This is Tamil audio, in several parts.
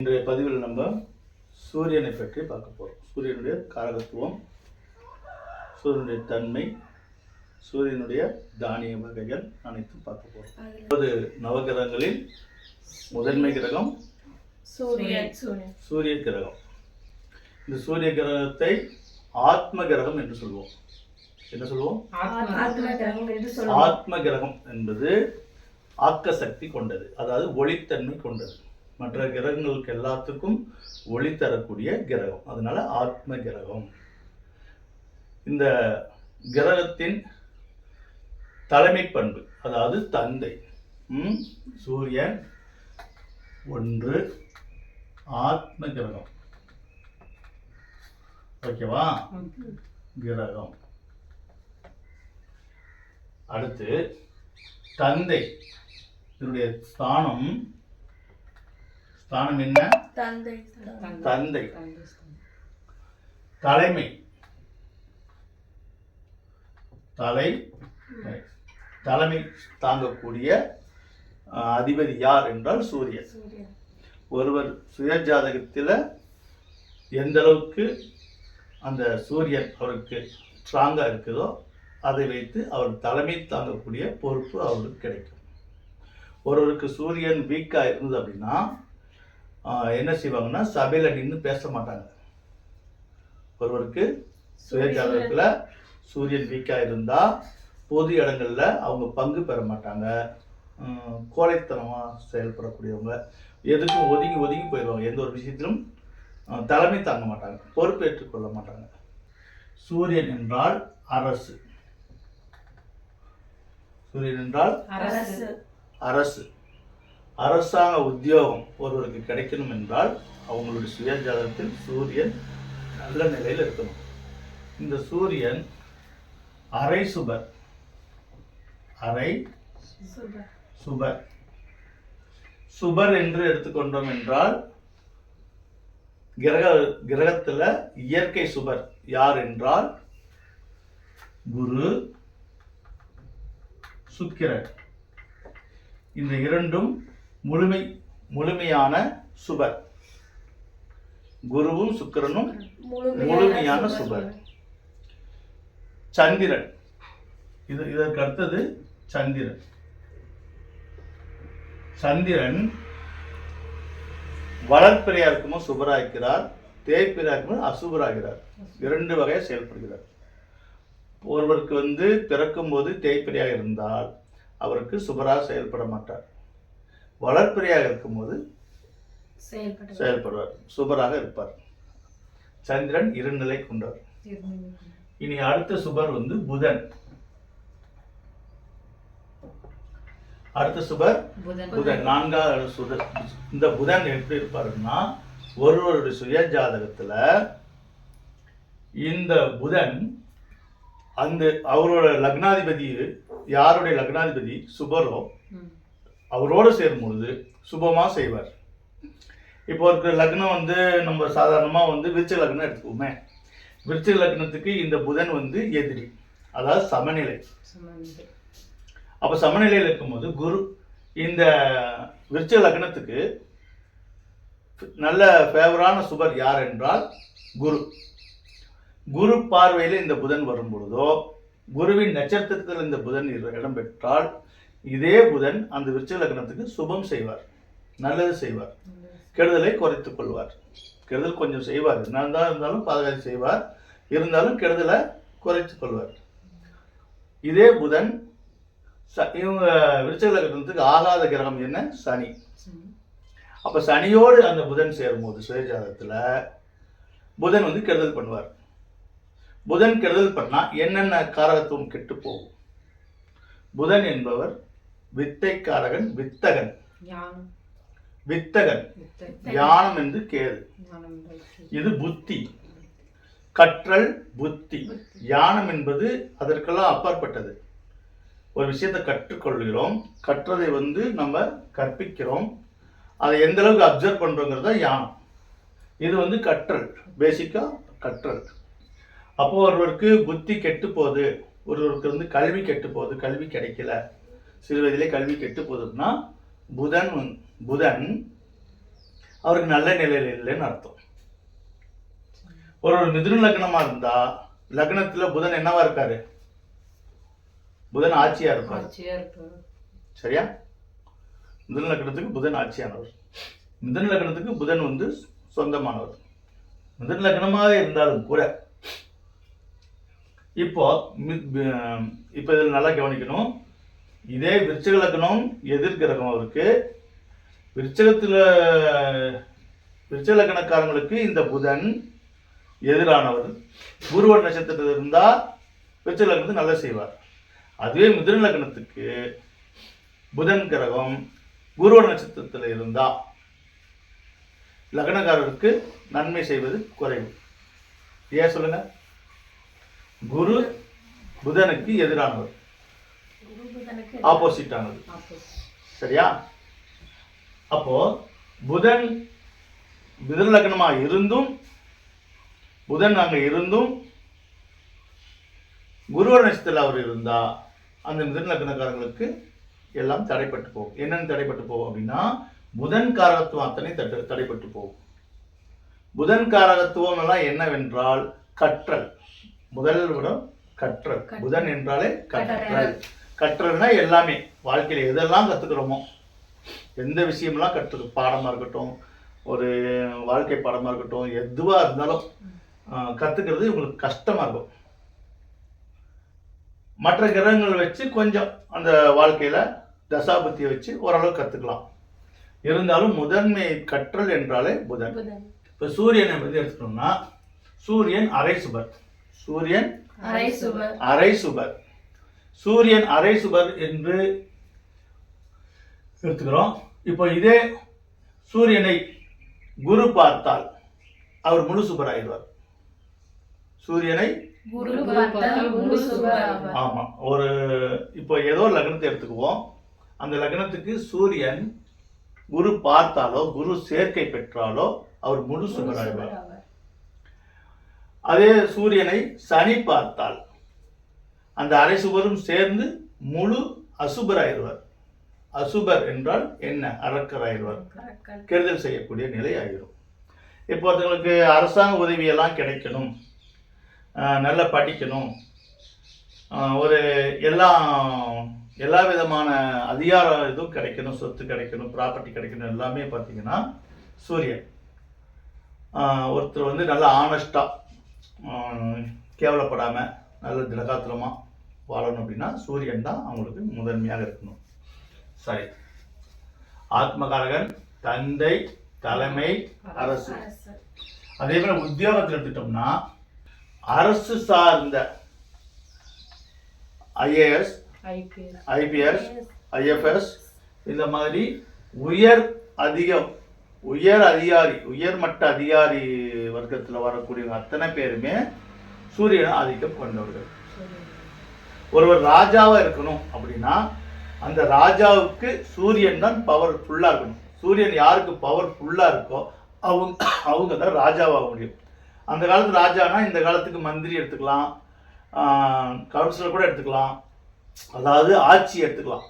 இன்றைய பதிவில் நம்ம சூரியனை பற்றி பார்க்க போகிறோம் சூரியனுடைய காரகத்துவம் சூரியனுடைய தன்மை சூரியனுடைய தானிய வகைகள் அனைத்தும் பார்க்க போகிறோம் இப்போது நவகிரகங்களில் முதன்மை கிரகம் சூரியன். சூரிய கிரகம். இந்த சூரிய கிரகத்தை ஆத்ம கிரகம் என்று சொல்வோம் என்ன சொல்லுவோம்? ஆத்ம. கிரகம் என்று சொல்லுவோம். ஆத்ம கிரகம் என்பது ஆக்க சக்தி கொண்டது. அதாவது ஒளித்தன்மை கொண்டது. மற்ற கிரகங்களுக்கு எல்லாத்துக்கும் ஒளி தரக்கூடிய கிரகம். அதனால ஆத்ம கிரகம். இந்த கிரகத்தின் தலைமை பண்பு அதாவது தந்தை. சூரியன் ஒன்று ஆத்ம கிரகம். ஓகேவா? கிரகம். அடுத்து தந்தை. இதனுடைய ஸ்தானம் ஸ்தானம் என்ன? தந்தை. தந்தை. தலைமை. தலை. தலைமை தாங்கக்கூடிய அதிபதி யார் என்றால் சூரியன். ஒருவர் சுய ஜாதகத்தில் எந்த அளவுக்கு அந்த சூரியன் அவருக்கு ஸ்ட்ராங்காக இருக்குதோ அதை வைத்து அவர் தலைமை தாங்கக்கூடிய பொறுப்பு அவருக்கு கிடைக்கும். ஒருவருக்கு சூரியன் வீக்காக இருந்தது அப்படின்னா என்ன செய்வாங்கன்னா சபையில் நின்று பேச மாட்டாங்க. ஒருவருக்கு சுய ஜாதகத்தில் சூரியன் வீக்காக இருந்தால் பொது இடங்களில் அவங்க பங்கு பெற மாட்டாங்க. கோழைத்தனமாக செயல்படக்கூடியவங்க. எதுக்கும் ஒதுங்கி ஒதுங்கி போயிடுவாங்க. எந்த ஒரு விஷயத்திலும் தலைமை தாங்க மாட்டாங்க. பொறுப்பேற்றுக் கொள்ள மாட்டாங்க. சூரியன் என்றால் அரசு. சூரியன் என்றால் அரசு. அரசு. அரசாங்க உத்தியோகம் ஒருவருக்கு கிடைக்கணும் என்றால் அவங்களுடைய சுய ஜாதகத்தில் சூரியன் நல்ல நிலையில் இருக்கணும். இந்த சூரியன் அரை சுபர் அரை சுபர் சுபர் என்று எடுத்துக்கொண்டோம் என்றால் கிரக கிரகத்தில் இயற்கை சுபர் யார் என்றால் குரு சுக்கிரன். இந்த இரண்டும் முழுமை முழுமையான சுபர். குருவும் சுக்கிரனும் முழுமையான சுபர். சந்திரன். இது இதற்கு அடுத்தது சந்திரன். சந்திரன் வளர்ப்பிறையா இருக்கும்போது சுபராகிறார் தேய்ப்பிறையா இருக்கும்போது அசுபராகிறார் இரண்டு வகையாக செயல்படுகிறார். ஒருவருக்கு வந்து பிறக்கும் போது தேய்ப்பிறையாக இருந்தால் அவருக்கு சுபராக செயல்பட மாட்டார். வளர்ப்பிறையாக இருக்கும்போது செயல்படுவார். சுபராக இருப்பார். சந்திரன் இருநிலை கொண்டவர். இனி அடுத்த சுபர் வந்து புதன். அடுத்த சுபர் புதன். புதன். நான்காவது சுதர் இந்த புதன் எப்படி இருப்பாருன்னா ஒருவருடைய சுய ஜாதகத்துல இந்த புதன் அந்த அவரோட லக்னாதிபதி யாருடைய லக்னாதிபதி? சுபரோ அவரோட சேரும் பொழுது சுபமா செய்வார். இப்போ ஒரு லக்னம் வந்து நம்ம சாதாரணமா வந்து விருச்சிக லக்னம் எடுத்துக்கோமே விருச்சிக லக்னத்துக்கு இந்த புதன் வந்து எதிரி அதாவது சமநிலை. அப்போ சமநிலையில் இருக்கும்போது குரு இந்த விருச்சிக லக்னத்துக்கு நல்ல ஃபேவரான சுபர் யார் என்றால் குரு. குரு பார்வையில் இந்த புதன் வரும் பொழுதோ குருவின் நட்சத்திரத்தில் இந்த புதன் இரு- இடம் பெற்றால் இதே புதன் அந்த விருச்சிக லக்னத்துக்கு சுபம் செய்வார். நல்லது செய்வார். கெடுதலை குறைத்துக் கொள்வார். கெடுதல் கொஞ்சம் செய்வார். என்னதான் இருந்தாலும் பாதுகாப்பு செய்வார். இருந்தாலும் கெடுதலை குறைத்துக் கொள்வார். இதே புதன் ச- இவங்க விருச்சிக லக்னத்துக்கு ஆகாத கிரகம் என்ன? சனி. அப்ப சனியோடு அந்த புதன் சேரும்போது சுயஜாதகத்துல புதன் வந்து கெடுதல் பண்ணுவார். புதன் கெடுதல் பண்ணா என்னென்ன காரகத்துவம் கெட்டு போகும்? புதன் என்பவர் வித்தைக்காரகன் வித்தகன். வித்தகன். ஞானம் என்று கேது இது புத்தி. கற்றல் புத்தி. ஞானம் என்பது அதற்கெல்லாம் அப்பாற்பட்டது. ஒரு விஷயத்தை கற்றுக்கொள்கிறோம். கற்றதை வந்து நம்ம கற்பிக்கிறோம். அதை எந்த அளவுக்கு அப்சர்வ் பண்றோங்கிறது தான் ஞானம் இது வந்து கற்றல். பேசிக்கா கற்றல். அப்போ ஒருவருக்கு புத்தி கெட்டு போகுது ஒருவருக்கு வந்து கல்வி கெட்டு போகுது கல்வி கிடைக்கல. சிறு வயதிலே கல்வி கெட்டு போகுதுன்னா புதன் புதன் அவருக்கு நல்ல நிலையில இல்லைன்னு அர்த்தம். ஒரு ஒரு மிதுன லக்னமா இருந்தா லக்னத்துல புதன் என்னவா இருக்காரு? புதன் ஆட்சியா இருப்பாரு. சரியா? மிதுன லக்னத்துக்கு புதன் ஆட்சியானவர். மிதுன லக்னத்துக்கு புதன் வந்து சொந்தமானவர். மிதுன லக்னமாக இருந்தாலும் கூட இப்போ இப்போ இதில் நல்லா கவனிக்கணும். இதே விருச்சக லக்னம் எதிர் கிரகம் அவருக்கு விருச்சகத்தில் விருச்சக லக்னக்காரங்களுக்கு இந்த புதன் எதிரானவர். குருவ நட்சத்திரத்தில் இருந்தால் விருச்சக லக்னத்துக்கு நல்லா செய்வார். அதுவே மிதுன லக்னத்துக்கு புதன் கிரகம் குருவ நட்சத்திரத்தில் இருந்தால் லக்னக்காரருக்கு நன்மை செய்வது குறைவு. ஏன் சொல்லுங்க? குரு புதனுக்கு எதிரானவர். ஆப்போசிட் ஆனது சரியா? அப்போ புதன் மிதுன லக்னமா இருந்தும் புதன் அங்க இருந்தும் குருவ நட்சத்திரத்தில் அவர் இருந்தா அந்த மிதுன லக்னக்காரங்களுக்கு எல்லாம் தடைப்பட்டு போகும். என்னென்னு தடைப்பட்டு போகும் அப்படின்னா புதன் காரகத்துவம் அத்தனை தட்டு தடைப்பட்டு போகும். புதன் காரகத்துவம் எல்லாம் என்னவென்றால் கற்றல். முதல் விடம் கற்றல். புதன் என்றாலே கற்றல். கற்றல்னா எல்லாமே. வாழ்க்கையில எதெல்லாம் கத்துக்கிறோமோ எந்த விஷயம்லாம் கற்று பாடமா இருக்கட்டும் ஒரு வாழ்க்கை பாடமா இருக்கட்டும் எதுவா இருந்தாலும் ஆஹ், கத்துக்கிறது உங்களுக்கு கஷ்டமா இருக்கும். மற்ற கிரகங்கள் வச்சு கொஞ்சம் அந்த வாழ்க்கையில தசாபுத்தியை வச்சு ஓரளவு கத்துக்கலாம். இருந்தாலும் முதன்மை கற்றல் என்றாலே புதன். இப்போ சூரியனை பற்றி எடுத்துட்டோம்னா சூரியன் அரை சுபர். சூரியன் அரை சுபர். அரை சுபர். சூரியன் அரை சுபர் என்று எடுத்துக்கிறோம் இப்போ இதே சூரியனை குரு பார்த்தால் அவர் முழு சுபர் ஆயிடுவார் சூரியனை. ஆமா ஒரு இப்போ ஏதோ லக்னத்தை எடுத்துக்குவோம் அந்த லக்னத்துக்கு சூரியன் குரு பார்த்தாலோ குரு சேர்க்கை பெற்றாலோ அவர் முழு ஆயிடுவார். அதே சூரியனை சனி பார்த்தால் அந்த அரை சுபரும் சேர்ந்து முழு அசுபர் ஆயிடுவார் அசுபர் என்றால் என்ன? அரக்கர் ஆயிடுவார். கெடுதல் செய்யக்கூடிய நிலை ஆகிரும் இப்போ ஒருத்தங்களுக்கு அரசாங்க உதவியெல்லாம் கிடைக்கணும். நல்லா படிக்கணும். ஒரு எல்லா எல்லா விதமான அதிகார இதுவும் கிடைக்கணும். சொத்து கிடைக்கணும். ப்ராப்பர்ட்டி கிடைக்கணும். எல்லாமே பார்த்தீங்கன்னா சூரியன். ஒருத்தர் வந்து நல்லா ஆனஸ்டாக கேவலப்படாமல் நல்ல திடகாத்திரமாக வாழணும் அப்படின்னா சூரியன் தான் அவங்களுக்கு முதன்மையாக இருக்கணும். சரி. ஆத்மகாரகன் தந்தை தலைமை அரசு. அதே மாதிரி உத்தியோகத்தில் எடுத்துட்டோம்னா அரசு சார்ந்த ஐஏஎஸ் ஐபிஎஸ் ஐஎஃப்எஸ் இந்த மாதிரி உயர் அதிகம் உயர் அதிகாரி உயர்மட்ட அதிகாரி வர்க்கத்தில் வரக்கூடிய அத்தனை பேருமே சூரியனை ஆதிக்கம் கொண்டவர்கள். ஒருவர் ராஜாவாக இருக்கணும் அப்படின்னா அந்த ராஜாவுக்கு சூரியன் தான் பவர் ஃபுல்லாக இருக்கணும். சூரியன் யாருக்கு பவர் ஃபுல்லாக இருக்கோ அவங்க அவங்க தான் ராஜாவாக முடியும். அந்த காலத்து ராஜானா இந்த காலத்துக்கு மந்திரி எடுத்துக்கலாம். கவுன்சிலர் கூட எடுத்துக்கலாம். அதாவது ஆட்சி எடுத்துக்கலாம்.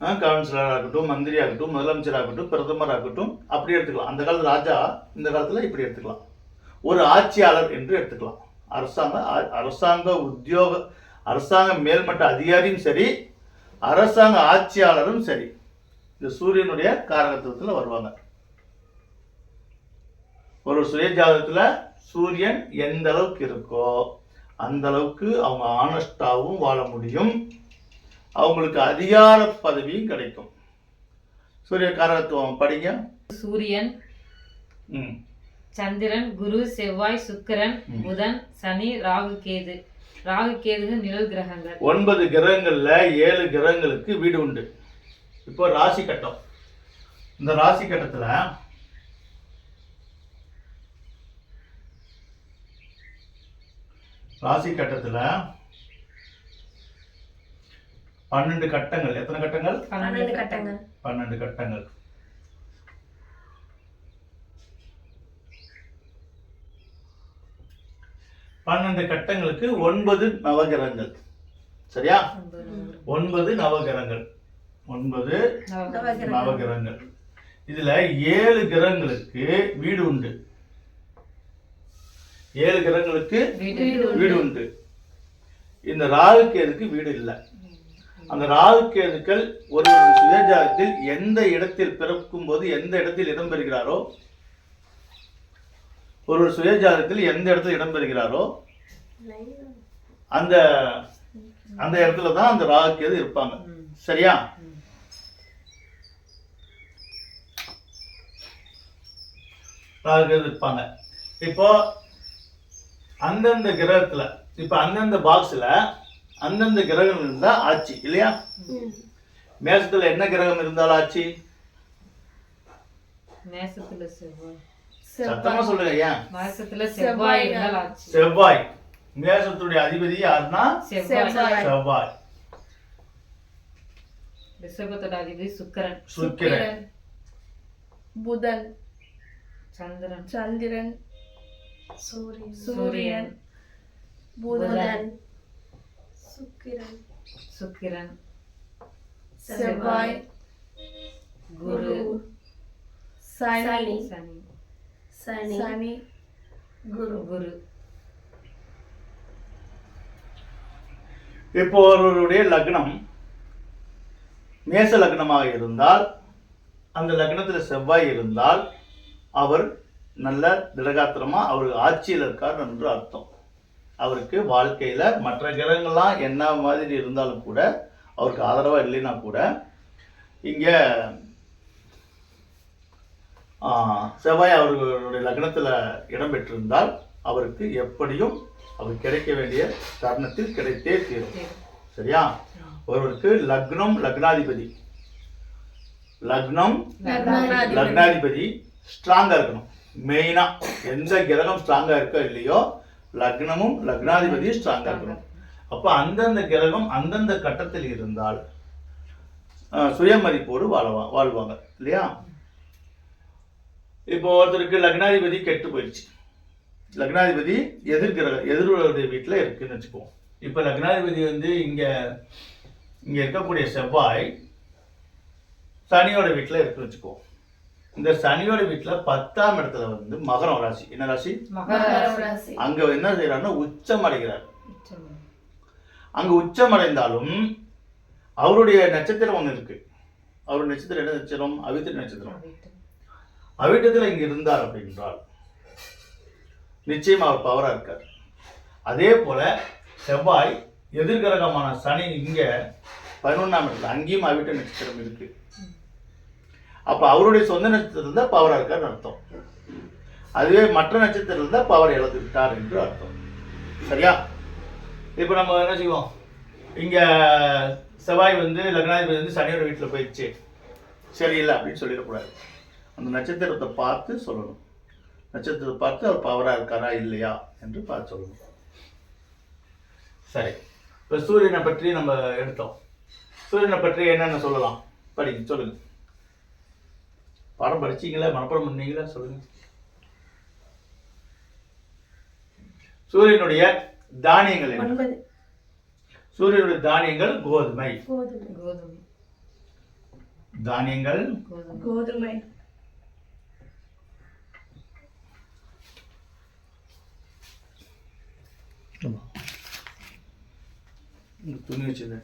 கவுன்சிலராக இருக்கட்டும் மந்திரியாகட்டும் ஆகட்டும் முதலமைச்சர் ஆகட்டும் பிரதமர் ஆகட்டும் அப்படி எடுத்துக்கலாம். அந்த காலத்து ராஜா இந்த காலத்தில் இப்படி எடுத்துக்கலாம். ஒரு ஆட்சியாளர் என்று எடுத்துக்கலாம். அரசாங்க அ- அரசாங்க உத்தியோக அரசாங்க மேல்மட்ட அதிகாரியும் சரி அரசாங்க ஆட்சியாளரும் சரி. இந்த சூரியனுடைய காரகத்துவத்தில் வருவாங்க. ஒரு சுய ஜாதகத்துல சூரியன் எந்த அளவுக்கு இருக்கோ அந்த அளவுக்கு அவங்க ஆனஸ்டாவும் வாழ முடியும். அவங்களுக்கு அதிகார பதவியும் கிடைக்கும். சூரிய காரகத்துவம் படிங்க. சூரியன் சந்திரன் குரு செவ்வாய் சுக்கிரன். புதன் சனி ராகு கேது. ராகு நிழல் கிரகங்கள். ஒன்பது கிரகங்கள்ல ஏழு கிரகங்களுக்கு வீடு உண்டு. இப்போ ராசி கட்டம். இந்த ராசி கட்டத்துல ராசி கட்டத்துல பன்னெண்டு கட்டங்கள். எத்தனை கட்டங்கள்? பன்னெண்டு கட்டங்கள். பன்னெண்டு கட்டங்கள். பன்னெண்டு கட்டங்களுக்கு ஒன்பது நவகிரகங்கள். சரியா? ஒன்பது நவகிரகங்கள். ஒன்பது நவகிரகங்கள். இதுல ஏழு கிரகங்களுக்கு வீடு உண்டு. ஏழு கிரகங்களுக்கு வீடு உண்டு. இந்த ராகுக்கேதுக்கு வீடு இல்லை. அந்த ராகுக்கேதுக்கள் ஒரு சுயஜாகத்தில் எந்த இடத்தில் பிறக்கும் போது எந்த இடத்தில் இடம்பெறுகிறாரோ ஒரு ஒரு சுயஜாதத்தில் எந்த இடத்துல இடம்பெறுகிறாரோ அந்த அந்த இடத்துல தான் அந்த ராகு கேது இருப்பாங்க. சரியா? ம். ராகு கேது இருப்பாங்க. இப்போ அந்தந்த கிரகத்துல இப்ப அந்தந்த பாக்ஸ்ல அந்தந்த கிரகம் இருந்தா ஆச்சு இல்லையா? மேசத்துல என்ன கிரகம் இருந்தாலும் ஆச்சு மேசத்துல செவ்வாய். சத்தமா சொல்லுங்க ஏன் மாசத்துல செவ்வாய் செவ்வாய் மேசத்துடைய அதிபதி யாருன்னா. செவ்வாய். ரிஷபத்தோட அதிபதி சுக்கிரன். சுக்கிரன். புதன். சந்திரன். சந்திரன். சூரியன். சூரியன். புதன். சுக்கிரன். சுக்கிரன். செவ்வாய். குரு. சனி. சனி. சனி. சனி குரு. குரு. இப்போ ஒருவருடைய லக்னம் மேச லக்னமாக இருந்தால் அந்த லக்னத்துல செவ்வாய் இருந்தால் அவர் நல்ல திடகாத்திரமா அவர் ஆட்சியில் இருக்கார் என்று அர்த்தம். அவருக்கு வாழ்க்கையில மற்ற கிரகங்கள்லாம் என்ன மாதிரி இருந்தாலும் கூட அவருக்கு ஆதரவா இல்லைன்னா கூட இங்க செவ்வாய் அவர்களுடைய லக்னத்துல இடம் பெற்றிருந்தால் அவருக்கு எப்படியும் அவர் கிடைக்க வேண்டிய தருணத்தில் கிடைத்தே தீரும். சரியா? ஒருவருக்கு லக்னம் லக்னாதிபதி. லக்னம் லக்னாதிபதி. லக்னாதிபதி ஸ்ட்ராங்கா இருக்கணும். மெயினா எந்த கிரகம் ஸ்ட்ராங்கா இருக்கோ இல்லையோ லக்னமும் லக்னாதிபதியும் ஸ்ட்ராங்கா இருக்கணும். அப்போ அந்தந்த கிரகம் அந்தந்த கட்டத்தில் இருந்தால் சுயமதிப்போடு வாழவா வாழ்வாங்க. இல்லையா? இப்போ ஒருத்தருக்கு லக்னாதிபதி கெட்டு போயிடுச்சு லக்னாதிபதி எதிர்கிரக எதிர்வருடைய வீட்டில் இருக்குன்னு வச்சுக்குவோம். இப்போ லக்னாதிபதி வந்து இங்க இங்க இருக்கக்கூடிய செவ்வாய் சனியோட வீட்டில் இருக்குன்னு வச்சுக்குவோம். இந்த சனியோட வீட்டில் பத்தாம் இடத்துல வந்து மகரம் ராசி. என்ன ராசி? அங்க என்ன செய்யறாருன்னா உச்சம் அடைகிறார். அங்க உச்சம் அடைந்தாலும் அவருடைய நட்சத்திரம் ஒண்ணு இருக்கு. அவருடைய நட்சத்திரம் என்ன நட்சத்திரம்? அவித்திர நட்சத்திரம். அவிட்டத்தில் இங்கே இருந்தார் அப்படின்றால் நிச்சயம் அவர் பவராக இருக்கார். அதே போல செவ்வாய் எதிர்கிரகமான சனி இங்கே பதினொன்றாம் இடத்துல அங்கேயும் அவிட்ட நட்சத்திரம் இருக்கு. அப்போ அவருடைய சொந்த நட்சத்திரம் தான் பவராக இருக்கார் அர்த்தம். அதுவே மற்ற நட்சத்திரம் தான் பவர் இழந்து விட்டார் என்று அர்த்தம். சரியா? இப்போ நம்ம என்ன செய்வோம்? இங்கே செவ்வாய் வந்து லக்னாதிபதி வந்து சனியோட வீட்டில் போயிடுச்சு. சரியில்லை அப்படின்னு சொல்லிடக்கூடாது. அந்த நட்சத்திரத்தை பார்த்து சொல்லணும். நட்சத்திரத்தை பார்த்து அவர் பவரா இருக்காரா இல்லையா என்று பார்த்து சொல்லணும். சரி. இப்போ சூரியனை பற்றி நம்ம எடுத்தோம். சூரியனை பற்றி என்னென்ன சொல்லலாம்? படிங்க சொல்லுங்க. பாடம் படிச்சீங்களா? மனப்பாடம் பண்ணீங்களா? சொல்லுங்க. சூரியனுடைய தானியங்கள் என்ன? சூரியனுடைய தானியங்கள் கோதுமை கோதுமை. கோதுமை. தானியங்கள் கோதுமை. இந்த துணி வச்சது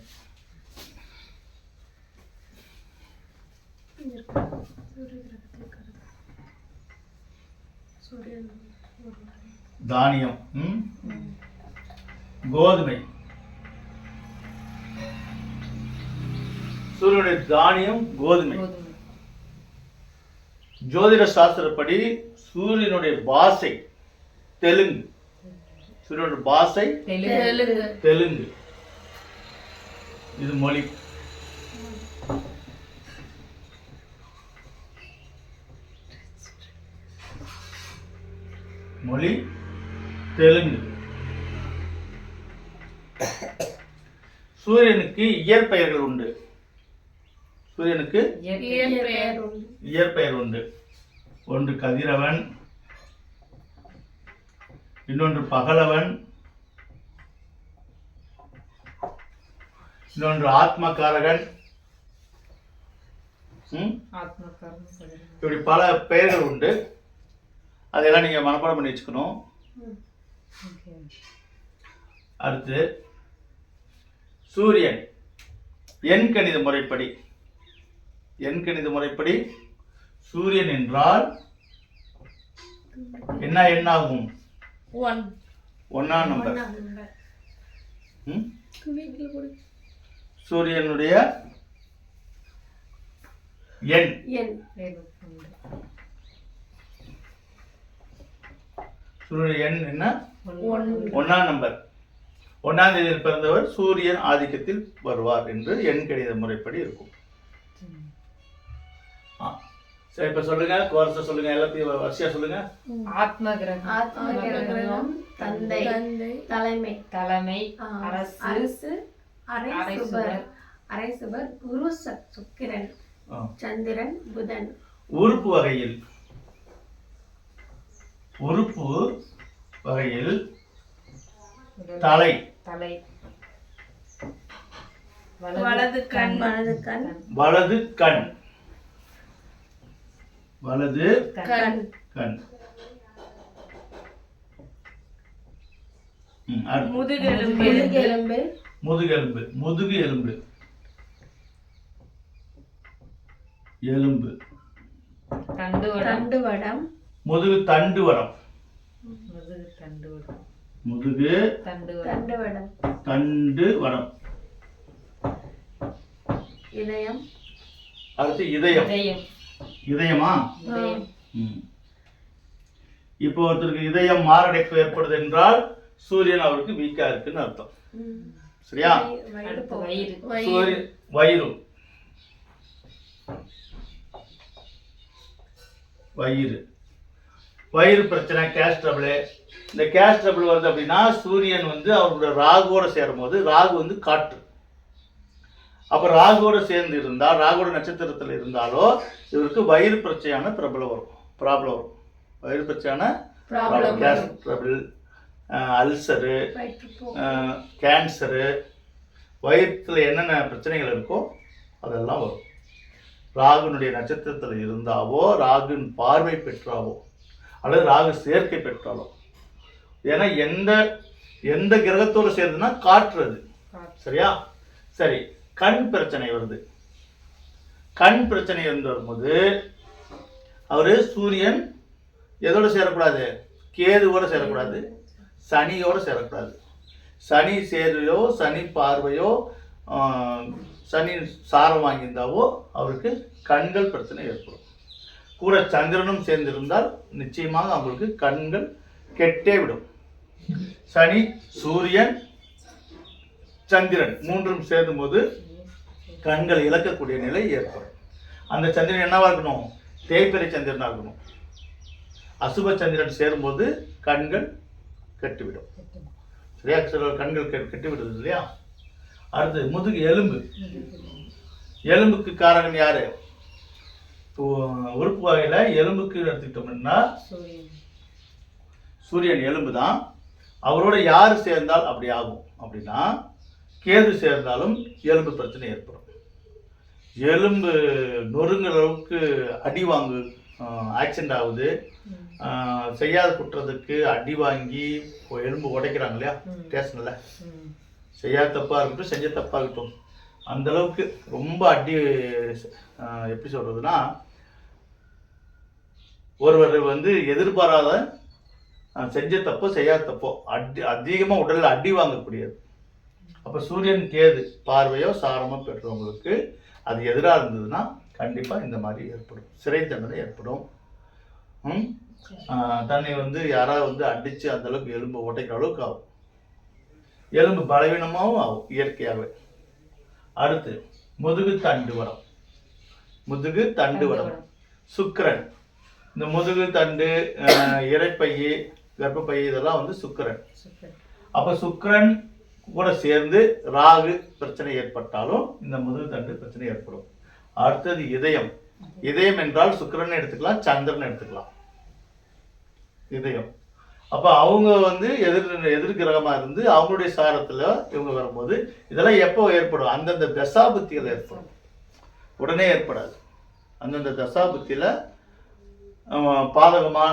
சூரியன் தானியம்? கோதுமை. சூரியனுடைய தானியம் கோதுமை. ஜோதிட சாஸ்திரப்படி சூரியனுடைய பாஷை தெலுங்கு. சூரியனுடைய பாஷை தெலுங்கு. தெலுங்கு. தெலுங்கு. இது மொழி. மொழி தெலுங்கு. சூரியனுக்கு இயற்பெயர்கள் உண்டு. சூரியனுக்கு இயற்கை இயற்பெயர் உண்டு. இயற்பெயர் உண்டு. ஒன்று கதிரவன் இன்னொன்று பகலவன் இன்னொன்று ஆத்மகாரகன் ம்? இப்படி பல பெயர்கள் உண்டு. அதெல்லாம் நீங்கள் மனப்பாடம் பண்ணி வச்சுக்கணும். அடுத்து சூரியன் எண் கணித முறைப்படி. எண் கணித முறைப்படி சூரியன் என்றால் என்ன எண்ணாகும் ஒன் ஒன்னாம் நம்பர் சூரியனுடைய எண். எண். சூரியனுடைய எண் என்ன? ஒன் ஒன்னாம் நம்பர் ஒன்னாம் தேதியில் பிறந்தவர் சூரியன் ஆதிக்கத்தில் வருவார் என்று எண் கணித முறைப்படி இருக்கும். சரி இப்ப சொல்லுங்க கோரத்தை சொல்லுங்க எல்லாத்தையும் வரிசையா சொல்லுங்க. ஆத்ம கிரகம் ஆத்ம கிரகம் தந்தை தந்தை தலைமை தலைமை அரசு அரசு அரை அரை சுபர். சுபர். அரை சுபர் குரு சுக்கிரன். சந்திரன் புதன். உறுப்பு வகையில். உறுப்பு வகையில் தலை. தலை. வலது கண். வலது கண். வலது கண். வலது கண். முதுகெலும்பு முதுகெலும்பு முதுகு எலும்பு. எலும்பு. தண்டுவடம் தண்டுவடம் முதுகு தண்டுவடம் முதுகு தண்டுவடம் முதுகு தண்டுவடம் தண்டுவடம் தண்டு வடம். இதயம். அடுத்து இதயம். இதயம். இப்போ ஒருத்தருக்கு இதயம் மாரடைப்பு ஏற்படுது என்றால் சூரியன் அவருக்கு வீக்கா இருக்குன்னு அர்த்தம். சரியா? போ- வயிறு. வயிறு. வயிறு. பிரச்சனை கேஸ் ட்ரபிள் இந்த கேஸ் ட்ரபிள் வருது அப்படின்னா சூரியன் வந்து அவரோட ராகுவோட சேரும்போது ராகு வந்து காற்று. அப்ப ராகுவோட சேர்ந்து இருந்தால் ராகுவோட நட்சத்திரத்தில் இருந்தாலோ இவருக்கு வயிறு பிரச்சனையான பிரபலம் வரும். ப்ராப்ளம் வரும். வயிறு பிரச்சனையான Problem gas trouble ulcer cancer வயிற்றில் என்னென்ன பிரச்சனைகள் இருக்கோ அதெல்லாம் வரும். ராகுனுடைய நட்சத்திரத்தில் இருந்தாவோ ராகுன் பார்வை பெற்றாவோ அல்லது ராகு சேர்க்கை பெற்றாலோ ஏன்னா எந்த எந்த கிரகத்தோடு சேர்ந்துன்னா காற்று அது. காற்று. சரியா? சரி. கண் பிரச்சனை வருது. கண் பிரச்சனை என்று வரும்போது அவர் சூரியன் எதோட சேரக்கூடாது? கேதுவோட சேரக்கூடாது. சனியோடு சேரக்கூடாது. சனி சேருவையோ சனி பார்வையோ சனி சாரம் வாங்கியிருந்தாவோ அவருக்கு கண்கள் பிரச்சனை ஏற்படும். கூட சந்திரனும் சேர்ந்திருந்தால் நிச்சயமாக அவங்களுக்கு கண்கள் கெட்டே விடும். சனி சூரியன் சந்திரன் மூன்றும் சேரும்போது கண்கள் இழக்கக்கூடிய நிலை ஏற்படும். அந்த சந்திரன் என்னவா இருக்கணும்? தேய்பிறை சந்திரனா இருக்கணும். அசுப சந்திரன் சேரும்போது கண்கள் கெட்டுவிடும். சரியா சில கண்கள் கெ- கெட்டுவிடுது இல்லையா? அடுத்து முதுகு எலும்பு. எலும்புக்கு காரகன் யாரு? இப்போ உறுப்பு வகையில எலும்புக்கு எடுத்துக்கிட்டோம்னா சூரியன். எலும்பு தான் அவரோட யார் சேர்ந்தால் அப்படி ஆகும். அப்படின்னா கேது சேர்ந்தாலும் எலும்பு பிரச்சனை ஏற்படும். எலும்பு நொறுங்குற அளவுக்கு அடி வாங்கு ஆக்சிடென்ட் ஆகுது. செய்யாத குற்றத்துக்கு அடி வாங்கி எலும்பு உடைக்கிறாங்க இல்லையா. ஸ்டேஷனில். செய்யாத தப்பாக இருக்கட்டும் செஞ்ச தப்பாக இருக்கட்டும். அந்த அளவுக்கு ரொம்ப அடி எப்படி சொல்றதுன்னா ஒருவர் வந்து எதிர்பாராத செஞ்ச தப்போ செய்யாத தப்போ அடி அதிகமாக உடலில் அடி வாங்கக்கூடியது. அப்போ சூரியன் கேது பார்வையோ சாரமோ பெற்றவங்களுக்கு அது எதிராக இருந்ததுன்னா கண்டிப்பாக இந்த மாதிரி ஏற்படும். சிறை தண்டனை ஏற்படும். தன்னை வந்து யாராவது வந்து அடித்து அந்த அளவுக்கு எலும்பு உடைக்கிற அளவுக்கு ஆகும். எலும்பு பலவீனமாகவும் ஆகும் இயற்கையாகவே. அடுத்து முதுகு தண்டு வடம் முதுகு தண்டு வடம் சுக்கிரன். இந்த முதுகு தண்டு அஹ், இரைப்பையி கர்ப்பப்பை இதெல்லாம் வந்து சுக்கிரன். அப்ப சுக்கிரன் கூட சேர்ந்து ராகு பிரச்சனை ஏற்பட்டாலும் இந்த முதுகு தண்டு பிரச்சனை ஏற்படும். அடுத்தது இதயம். இதயம் என்றால் சுக்கிரன் எடுத்துக்கலாம் சந்திரன் எடுத்துக்கலாம். இதயம். அப்ப அவங்க வந்து எதிர் எதிர் கிரகமா இருந்து அவங்களுடைய சாரத்துல இவங்க வரும்போது இதெல்லாம் எப்போ ஏற்படும்? அந்தந்த தசாபுத்திகள் ஏற்படும். உடனே ஏற்படாது. அந்தந்த தசாபுத்தியில் பாதகமா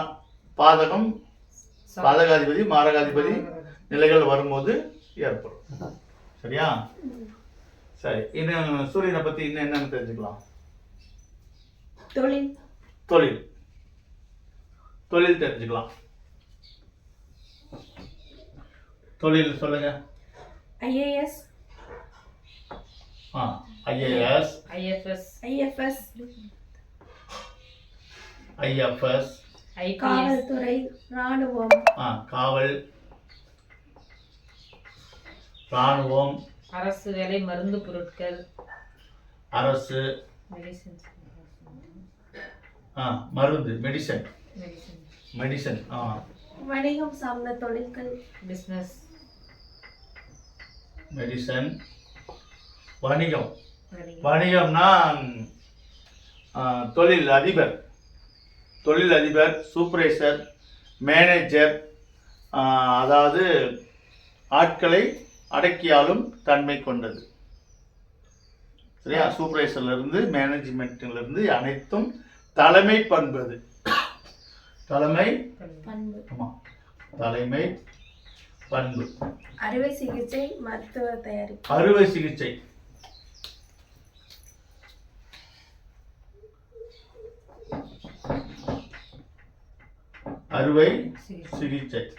பாதகம் பாதகாதிபதி மாரகாதிபதி. நிலைகள் வரும்போது ஏற்படும். சரியா? சரி இன்னும் சூரியனை பற்றி இன்னும் என்னென்னு தெரிஞ்சுக்கலாம். தொழில். தொழில். தொழில் தெரிஞ்சுக்கலாம். தொழில் சொல்லுங்க. ஐஏஎஸ். ஆ ஐஏஎஸ். ஐஎஃப்எஸ். ஐஎஃப்எஸ். ஐஎஃப்எஸ். காவல்துறை ராணுவம். ஆ காவல். இராணுவம் அரசு வேலை மருந்து பொருட்கள். அரசு மருந்து மெடிசன் மெடிசன் ஆ. வணிகம் சார்ந்த தொழில்கள். பிஸ்னஸ் மெடிசன் வணிகம். வணிகம். வணிகம்னா தொழில் அதிபர் தொழில் அதிபர் சூப்பர்வைசர் மேனேஜர் அதாவது ஆட்களை அடக்கியாலும் தன்மை கொண்டது. சரியா? சூப்பர்வைசர்ல இருந்து மேனேஜ்மெண்ட்ல இருந்து அனைத்தும் தலைமை பண்பது. தலைமை பண்பு. ஆமா. தலைமை பண்பு. அறுவை சிகிச்சை மருத்துவ தயாரிப்பு. அறுவை சிகிச்சை. அறுவை சிகிச்சை.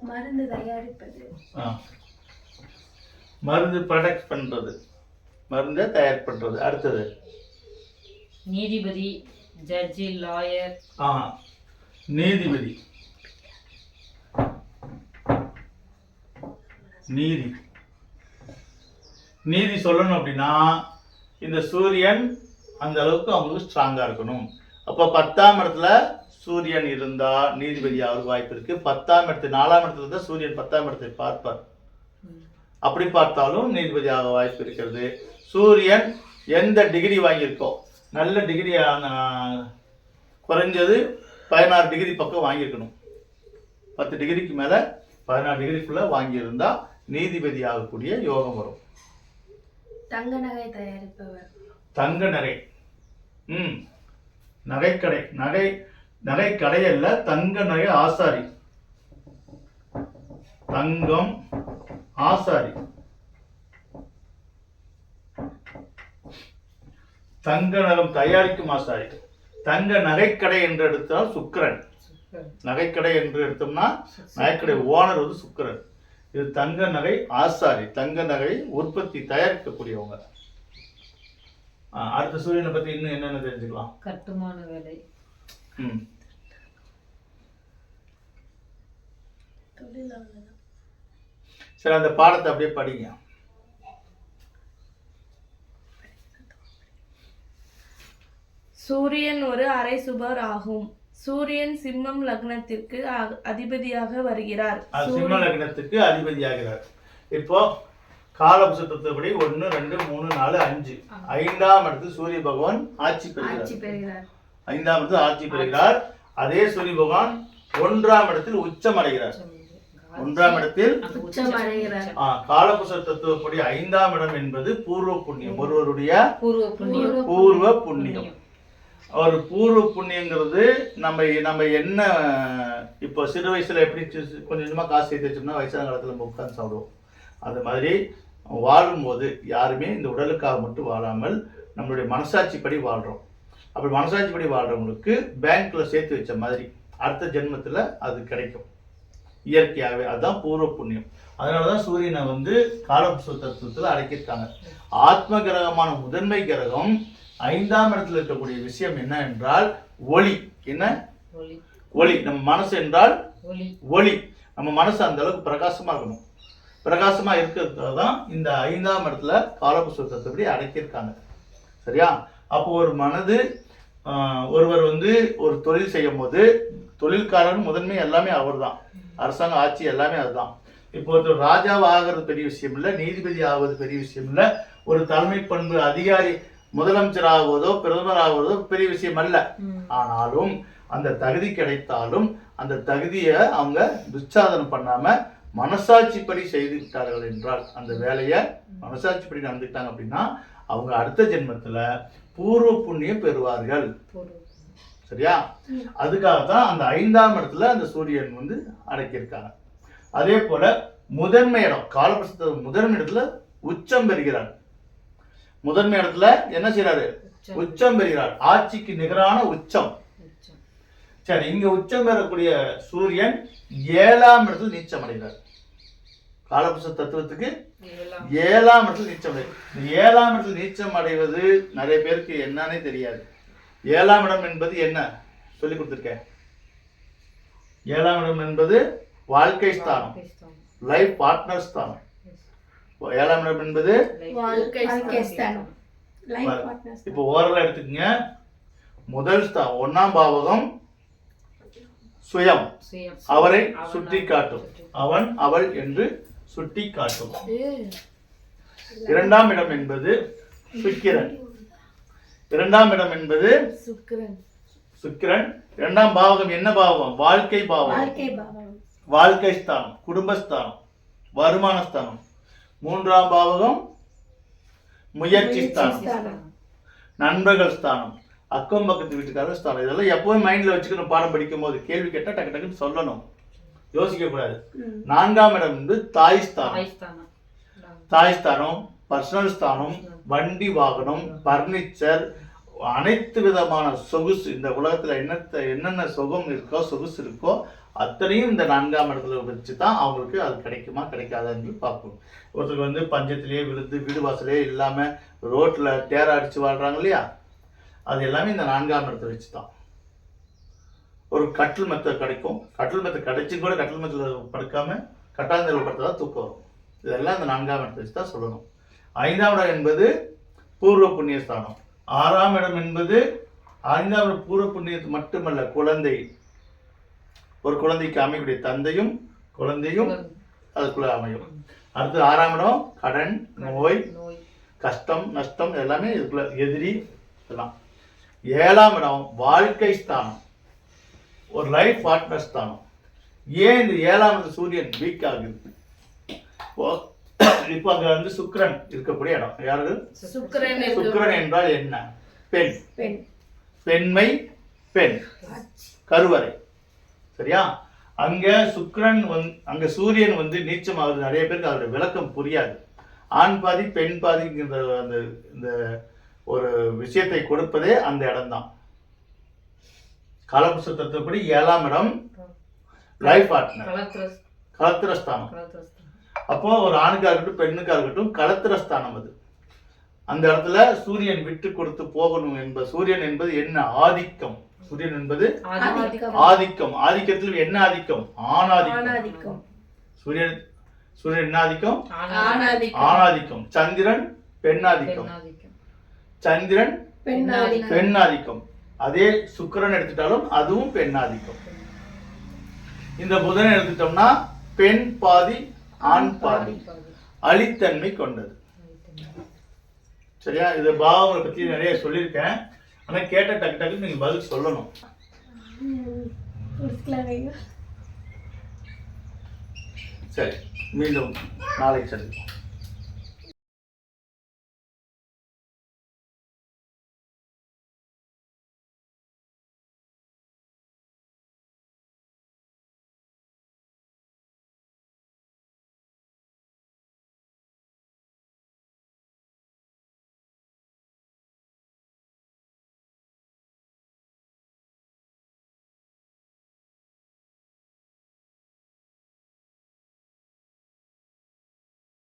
மருந்து தயாரிப்பது. ஆ. மருந்து ப்ரொடக்ட் பண்றது. மருந்தை தயார் பண்றது. அடுத்தது? நீதிபதி ஜட்ஜி லாயர் ஆ. நீதிபதி. நீதி. நீதி சொல்லணும் அப்படின்னா இந்த சூரியன் அந்த அளவுக்கு அவங்களுக்கு ஸ்ட்ராங்கா இருக்கணும். அப்போ பத்தாம் இடத்துல சூரியன் இருந்தா நீதிபதி ஆக வாய்ப்பு இருக்கு. பத்தாம் இடத்து நாலாம் இடத்துல இருந்தா சூரியன் பத்தாம் இடத்தை பார்ப்பார். அப்படி பார்த்தாலும் நீதிபதி ஆக வாய்ப்பு இருக்கிறது. சூரியன் எந்த டிகிரி வாங்கியிருக்கோ நல்ல டிகிரி குறைஞ்சது பதினாறு டிகிரி பக்கம் வாங்கியிருக்கணும். பத்து டிகிரிக்கு மேலே பதினாறு டிகிரிக்குள்ளே வாங்கியிருந்தா நீதிபதி ஆகக்கூடிய யோகம் வரும். தங்க நகை தயாரிப்பவர். தங்க நகை. ம். நகைக்கடை. நகை நகைக்கடை அல்ல தங்க நகை ஆசாரி. தங்கம் ஆசாரி. தங்க நகம் தயாரிக்கும் ஆசாரி. தங்க நகைக்கடை என்று எடுத்தால் சுக்கிரன். நகைக்கடை என்று எடுத்தோம்னா நகைக்கடை ஓனர் வந்து சுக்கிரன். இது தங்க நகை ஆசாரி. தங்க நகை உற்பத்தி தயாரிக்கக்கூடியவங்க. அடுத்த சூரியனை பத்தி இன்னும் என்னென்ன தெரிஞ்சுக்கலாம். கட்டுமான வேலை. ம். சரி அந்த பாடத்தை அப்படியே படிங்க. சூரியன் ஒரு அரை சுபர் ஆகும். சூரியன் சிம்மம் லக்னத்திற்கு அதிபதியாக வருகிறார். சிம்ம லக்னத்துக்கு அதிபதியாகிறார். இப்போ காலபுசத்தப்படி ஒன்று ரெண்டு மூணு நாலு அஞ்சு. ஐந்தாம் இடத்து சூரிய பகவான் ஆட்சி பெறுகிறார். ஐந்தாம் இடத்தில் ஆட்சி பெறுகிறார். அதே சூரிய பகவான் ஒன்றாம் இடத்தில் உச்சம் அடைகிறார். ஒன்றாம் இடத்தில் காலபுச தத்துவப்படி ஐந்தாம் இடம் என்பது பூர்வ புண்ணியம். ஒருவருடைய பூர்வ புண்ணியம். பூர்வ புண்ணியம். ஒரு பூர்வ புண்ணியங்கிறது நம்ம நம்ம என்ன இப்போ சிறு வயசுல எப்படி கொஞ்சம் கொஞ்சமா காசு சேர்த்து வச்சோம்னா வயசான காலத்துல நம்ம உட்கார்ந்து சாப்பிடுவோம். அது மாதிரி வாழும்போது யாருமே இந்த உடலுக்காக மட்டும் வாழாமல் நம்மளுடைய மனசாட்சிப்படி வாழ்றோம். அப்படி மனசாட்சிப்படி வாழ்றவங்களுக்கு பேங்க்ல சேர்த்து வச்ச மாதிரி அடுத்த ஜென்மத்துல அது கிடைக்கும். இயற்கையாகவே அதுதான் பூர்வ புண்ணியம். அதனாலதான் சூரியனை வந்து காலபுச தத்துவத்துல அடக்கியிருக்காங்க ஆத்ம கிரகமான முதன்மை கிரகம் ஐந்தாம் இடத்துல இருக்கக்கூடிய விஷயம் என்ன என்றால் ஒளி. என்ன? ஒளி. நம்ம மனசு என்றால் ஒளி. நம்ம மனசு அந்த அளவுக்கு பிரகாசமா இருக்கணும். பிரகாசமா இருக்கிறதுக்காக தான் இந்த ஐந்தாம் இடத்துல காலபுஸ்தகத்தபடி அடக்கியிருக்காங்க. சரியா? அப்போ ஒரு மனது ஆஹ், ஒருவர் வந்து ஒரு தொழில் செய்யும் போது தொழில்காரன் முதன்மை எல்லாமே அவர்தான். அரசாங்க ஆட்சி எல்லாமே அதுதான். இப்போ ஒருத்தர் ராஜாவா ஆகிறது பெரிய விஷயம் இல்லை நீதிபதி ஆவது பெரிய விஷயம் இல்லை ஒரு தலைமை பண்பு அதிகாரி முதலமைச்சர் ஆகுவதோ பிரதமர் ஆகுவதோ பெரிய விஷயம் அல்ல. ஆனாலும் அந்த தகுதி கிடைத்தாலும் அந்த தகுதியை அவங்க துச்சாதனம் பண்ணாம மனசாட்சிப்படி செய்து விட்டார்கள் என்றால் அந்த வேலையை மனசாட்சிப்படி நடந்துக்கிட்டாங்க அப்படின்னா அவங்க அடுத்த ஜென்மத்துல பூர்வ புண்ணியம் பெறுவார்கள். சரியா? அதுக்காக தான் அந்த ஐந்தாம் இடத்துல அந்த சூரியன் வந்து அடக்கியிருக்காங்க. அதே போல முதன்மை இடம் காலபிரசத்த முதன்மை இடத்துல உச்சம் பெறுகிறார். முதன்மை இடத்துல என்ன செய்றாரு? உச்சம். பெறுகிறார். ஆட்சிக்கு நிகரான உச்சம். சரி இங்க உச்சம் பெறக்கூடிய சூரியன் ஏழாம் இடத்துல நீச்சம் அடைகிறார். காலபுருஷ தத்துவத்துக்கு ஏழாம். இடத்துல நீச்சம் அடை இந்த ஏழாம் இடத்துல நீச்சம் அடைவது நிறைய பேருக்கு என்னன்னே தெரியாது. ஏழாம் இடம் என்பது என்ன? சொல்லி கொடுத்துருக்கேன். ஏழாம் இடம் என்பது வாழ்க்கை ஸ்தானம். லைஃப் பார்ட்னர் ஸ்தானம். ஏழாம் இடம் என்பது இப்போ ஓரளவு எடுத்துக்கங்க. முதல் ஸ்தானம் ஒன்னாம் பாவகம் சுயம். அவரை சுட்டி அவன் காட்டும். அவன் அவள் என்று சுட்டி காட்டும் இரண்டாம் இடம் என்பது சுக்கிரன். இரண்டாம் இடம் என்பது சுக்கிரன். சுக்கிரன். இரண்டாம் பாவகம் என்ன பாவகம்? வாழ்க்கை பாவகம். வாழ்க்கை பாவம் வாழ்க்கை ஸ்தானம் குடும்பஸ்தானம் வருமான ஸ்தானம். மூன்றாம் பாவகம் முயற்சி ஸ்தானம். ஸ்தானம். நண்பர்கள் ஸ்தானம் அக்கம் பக்கத்து வீட்டுக்காரர் ஸ்தானம். இதெல்லாம் எப்பவுமே மைண்ட்ல வச்சுக்கணும் பாடம் படிக்கும் போது கேள்வி கேட்டா டக்கு டக்குன்னு சொல்லணும். யோசிக்க கூடாது. நான்காம் இடம் வந்து தாய் ஸ்தானம். தாய்ஸ்தானம். தாய் ஸ்தானம் பர்சனல் ஸ்தானம் வண்டி வாகனம் பர்னிச்சர் அனைத்து விதமான சொகுசு இந்த உலகத்தில் என்னத்த என்னென்ன சுகம் இருக்கோ சொகுசு இருக்கோ அத்தனையும் இந்த நான்காம் இடத்துல வச்சு தான் அவங்களுக்கு அது கிடைக்குமா கிடைக்காதான்னு பார்க்கணும் ஒருத்தருக்கு வந்து பஞ்சத்திலேயே விழுந்து வீடு வாசலே இல்லாமல் ரோட்டில் தேர அடித்து வாழ்கிறாங்க இல்லையா? அது எல்லாமே இந்த நான்காம் இடத்துல வச்சு தான் ஒரு கட்டில் மெத்த கிடைக்கும். கட்டில் மெத்த கிடைச்சு கூட கட்டில் மெத்துல படுக்காமல் கட்டாந்தரில் படுத்தா தூக்கம் வரும். இதெல்லாம் இந்த நான்காம் இடத்தை வச்சு தான் சொல்லணும். ஐந்தாம் இடம் என்பது பூர்வ புண்ணிய ஸ்தானம் ஆறாம் இடம் என்பது ஐந்தாம் இடம் பூர்வ புண்ணியத்து மட்டுமல்ல குழந்தை. ஒரு குழந்தைக்கு அமையக்கூடிய தந்தையும் குழந்தையும் அதுக்குள்ள அமையும். அடுத்து ஆறாம் இடம் கடன் நோய் கஷ்டம் நஷ்டம் எல்லாமே இதுக்குள்ள எதிரி இதெல்லாம் ஏழாம் இடம் வாழ்க்கை ஸ்தானம். ஒரு லைஃப் பார்ட்னர் ஸ்தானம். ஏன் இந்த ஏழாம் சூரியன் வீக் ஆகுது? இப்போ- அங்க வந்து சுக்கிரன் இருக்கக்கூடிய இடம். யாரு சுக்கிரன் என்றால் என்ன? பெண். பெண். பெண்மை பெண். கருவறை. சரியா? அங்க சுக்கிரன் வந்து அங்க சூரியன் வந்து நீச்சமாகுது. நிறைய பேருக்கு அதோட விளக்கம் புரியாது. ஆண் பாதி பெண் பாதிங்கிற அந்த இந்த ஒரு விஷயத்தை கொடுப்பதே அந்த இடம்தான். காலபுருஷ தத்துவப்படி ஏழாம் இடம். லைஃப் பார்ட்னர் கலத்திர கலத்திரஸ்தானம் கலத்திரஸ்தானம். அப்போ ஒரு ஆணுக்கா இருக்கட்டும் பெண்ணுக்கா இருக்கட்டும் கலத்திரஸ்தானம் அது. அந்த இடத்துல சூரியன் விட்டு கொடுத்து போகணும் என்பது சூரியன் என்பது என்ன? ஆதிக்கம். சூரியன் என்பது ஆதிக்கம். ஆதிக்கத்தில் என்ன ஆதிக்கம்? ஆணாதிக்கம். சூரியன் சூரியன் என்ன ஆதிக்கம்? ஆணாதிக்கம். சந்திரன் பெண்ணாதிக்கம். பெண்ணாதிக்கம். சந்திரன் பெண்ணாதிக்கம். பெண்ணாதிக்கம். அதே சுக்கிரன் எடுத்துட்டாலும் அதுவும் பெண்ணாதிக்கம். இந்த புதன் எடுத்துட்டோம்னா பெண் பாதி ஆண் பாதி. அழித்தன்மை கொண்டது சரியா இது பாவங்களை பத்தி நிறைய சொல்லியிருக்கேன் ஆனா கேட்ட டக்கு டக்கு நீங்க பதில் சொல்லணும். சரி மீண்டும் நாளைக்கு சந்திப்போம்